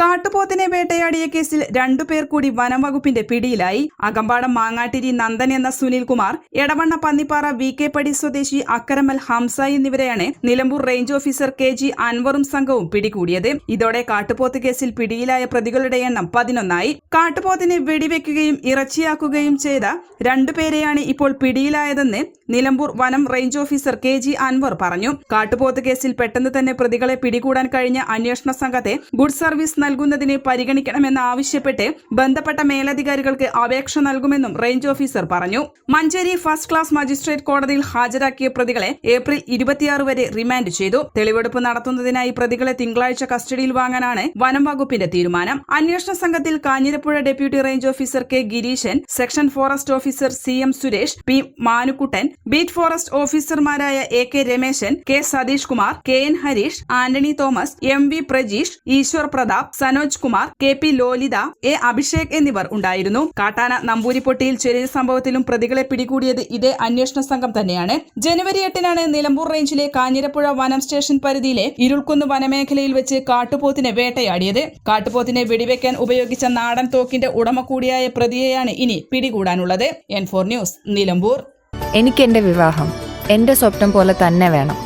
കാട്ടുപോത്തിനെ വേട്ടയാടിയ കേസിൽ രണ്ടുപേർ കൂടി വനംവകുപ്പിന്റെ പിടിയിലായി. അകമ്പാടം മാങ്ങാട്ടിരി നന്ദൻ എന്ന സുനിൽകുമാർ എടവണ്ണ പന്നിപ്പാറ വി കെ പടി സ്വദേശി അക്കരമൽ ഹംസ എന്നിവരെയാണ് Nilambur range officer K G അൻവറും സംഘവും പിടികൂടിയത്. ഇതോടെ കാട്ടുപോത്ത് കേസിൽ പിടിയിലായ പ്രതികളുടെ എണ്ണം പതിനൊന്നായി. കാട്ടുപോത്തിനെ വെടിവെക്കുകയും ഇറച്ചിയാക്കുകയും ചെയ്ത രണ്ടുപേരെയാണ് ഇപ്പോൾ പിടിയിലായതെന്ന് നിലമ്പൂർ വനം range officer K G Anwar പറഞ്ഞു. കാട്ടുപോത്ത് കേസിൽ പെട്ടെന്ന് തന്നെ പ്രതികളെ പിടികൂടാൻ കഴിഞ്ഞ അന്വേഷണ സംഘത്തെ ഗുഡ് സർവീസ് നൽകുന്നതിന് പരിഗണിക്കണമെന്ന് ആവശ്യപ്പെട്ട് ബന്ധപ്പെട്ട മേലധികാരികൾക്ക് അപേക്ഷ നൽകുമെന്നും റേഞ്ച് ഓഫീസർ പറഞ്ഞു. മഞ്ചേരി ഫസ്റ്റ് ക്ലാസ് മജിസ്ട്രേറ്റ് കോടതിയിൽ ഹാജരാക്കിയ പ്രതികളെ ഏപ്രിൽ ഇരുപത്തിയാറ് വരെ റിമാൻഡ് ചെയ്തു. തെളിവെടുപ്പ് നടത്തുന്നതിനായി പ്രതികളെ തിങ്കളാഴ്ച കസ്റ്റഡിയിൽ വാങ്ങാനാണ് വനം വകുപ്പിന്റെ തീരുമാനം. അന്വേഷണ സംഘത്തിൽ Kanjirappuzha deputy range officer K Gireesan section forest officer C M Suresh P Manukuttan beat forest ഓഫീസർമാരായ A K Rameshan K Satheesh Kumar K N Hareesh Antony Thomas M V Prajeesh Eeshwar Prathap Sanoj Kumar K P Lolitha A Abhishek എന്നിവർ ഉണ്ടായിരുന്നു. കാട്ടാന നമ്പൂരിപ്പൊട്ടിയിൽ ചെറിയ സംഭവത്തിലും പ്രതികളെ പിടികൂടിയത് ഇതേ അന്വേഷണ സംഘം തന്നെയാണ്. ജനുവരി എട്ടിനാണ് നിലമ്പൂർ റേഞ്ചിലെ കാഞ്ഞിരപ്പുഴ വനം സ്റ്റേഷൻ പരിധിയിലെ ഇരുൾക്കുന്ന് വനമേഖലയിൽ വെച്ച് കാട്ടുപോത്തിനെ വേട്ടയാടിയത്. കാട്ടുപോത്തിനെ വെടിവെക്കാൻ ഉപയോഗിച്ച നാടൻ തോക്കിന്റെ ഉടമ കൂടിയായ പ്രതിയെയാണ് ഇനി പിടികൂടാനുള്ളത്. N four news Nilambur. എനിക്ക് എന്റെ വിവാഹം. എന്റെ സ്വപ്നം പോലെ തന്നെ വേണം.